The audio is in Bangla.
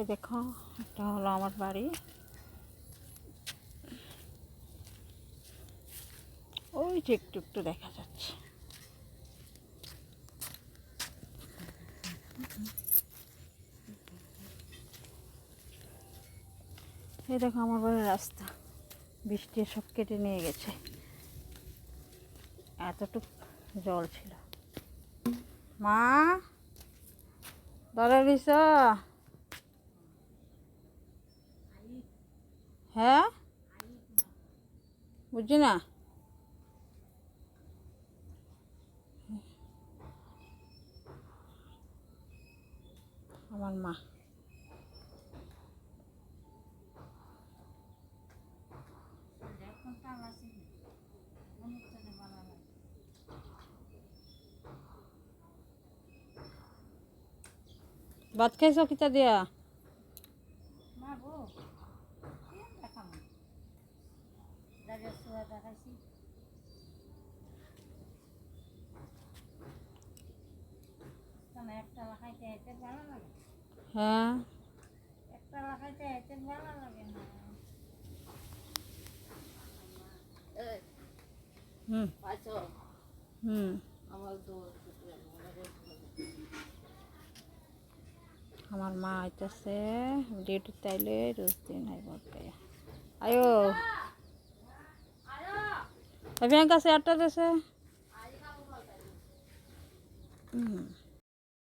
এই দেখো, এটা হলো আমার বাড়ি। ওই যে একটু একটু দেখা যাচ্ছে। এই দেখো, আমার বাড়ির রাস্তা। বৃষ্টি সব কেটে নিয়ে গেছে। এতটুক জল ছিল। মা, দাদা হ্যাঁ? বুঝছি না? আমার মা। ভাত খাইছ কিতা দিয়া? হ্যাঁ। একটা লাগাইতে এতে ভালো লাগে না? হুম। হুম। আমার মা আইতাছে ডিউটি তাইলে রোজ দিন আইব আয়ো। ব্যাংক আছে আটটা দেশে হুম।